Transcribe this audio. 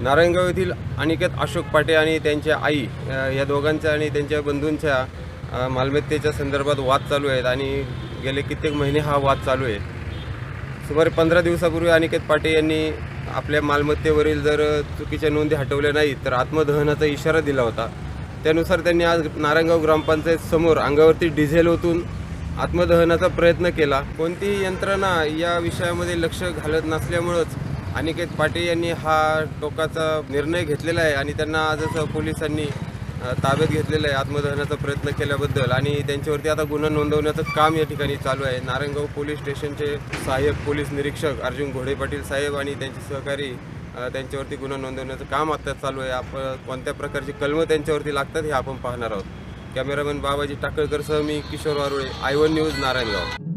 नारायणगाव येथील अनिकेत अशोक पाटे आणि त्यांच्या आई या दोघांच्या आणि त्यांच्या बंधूंच्या मालमत्तेच्या संदर्भात वाद चालू आहेत आणि गेले कित्येक महिने हा वाद चालू आहे. सुमारे पंधरा दिवसापूर्वी अनिकेत पाटे यांनी आपल्या मालमत्तेवरील जर चुकीच्या नोंदी हटवल्या नाहीत तर आत्मदहनाचा इशारा दिला होता. त्यानुसार त्यांनी आज नारायणगाव ग्रामपंचायत समोर अंगावरती डिझेल ओतून आत्मदहनाचा प्रयत्न केला. कोणतीही यंत्रणा या विषयामध्ये लक्ष घालत नसल्यामुळंच अनिकेत पाटील यांनी हा टोकाचा निर्णय घेतलेला आहे आणि त्यांना आजच पोलिसांनी ताब्यात घेतलेलं आहे आत्मदहनाचा प्रयत्न केल्याबद्दल आणि त्यांच्यावरती आता गुन्हा नोंदवण्याचं काम या ठिकाणी चालू आहे. नारायणगाव पोलीस स्टेशनचे सहाय्यक पोलीस निरीक्षक अर्जुन घोडे पाटील साहेब आणि त्यांचे सहकारी त्यांच्यावरती गुन्हा नोंदवण्याचं काम आता चालू आहे. आपण कोणत्या प्रकारची कलमं त्यांच्यावरती लागतात हे आपण पाहणार आहोत. कॅमेरामॅन बाबाजी टाकळकरसह मी Kishor Warule I one news Narayangaon.